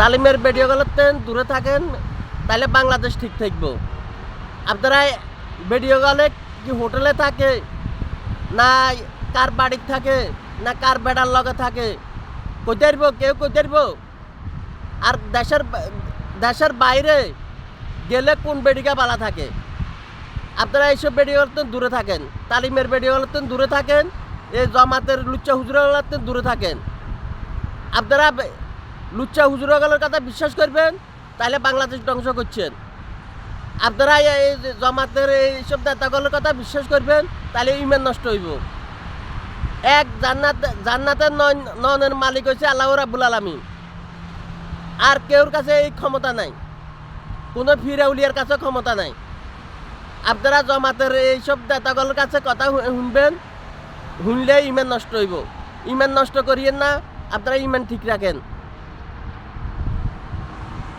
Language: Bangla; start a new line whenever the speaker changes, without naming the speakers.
তালিমের ভিডিও ভিডিওগুলোতে দূরে থাকেন তাহলে বাংলাদেশ ঠিক থাকব। আপনারা ভিডিও ভিডিওগুলো কি হোটেলে থাকে, না কার বাড়ির থাকে, না কার বেড়ার লগে থাকে? পারব কেউ পারব আর দেশের দেশের বাইরে গেলে কোন বেডিকা বালা থাকে? আপনারা এইসব বেডিওগুলোতে দূরে থাকেন, তালিমের বেডিওগুলোতে দূরে থাকেন, এই জমাতের লুচ্চা হুজুরগুলোতে দূরে থাকেন। আপনারা লুচ্চা হুজুরগুলোর কথা বিশ্বাস করবেন তাহলে বাংলাদেশ ধ্বংস করছেন। আপনারা এই জমাতের এইসব নেতাগুলোর কথা বিশ্বাস করবেন তাহলে ইমান নষ্ট হইব। এক জান্নাত জান্নাতের নন- ননের মালিক হচ্ছে আল্লাহ রাবুল আলমী আর কেউর কাছে এই ক্ষমতা নাই। কোনো ফিরাউলিয়ার কাছে ক্ষমতা নাই। আপনারা জমাতের এইসব নেতাগুলোর কাছে কথা শুনবেন শুনলে ইমান নষ্ট হইব। ইমান নষ্ট করিয়েন না, আপনারা ইমান ঠিক রাখেন।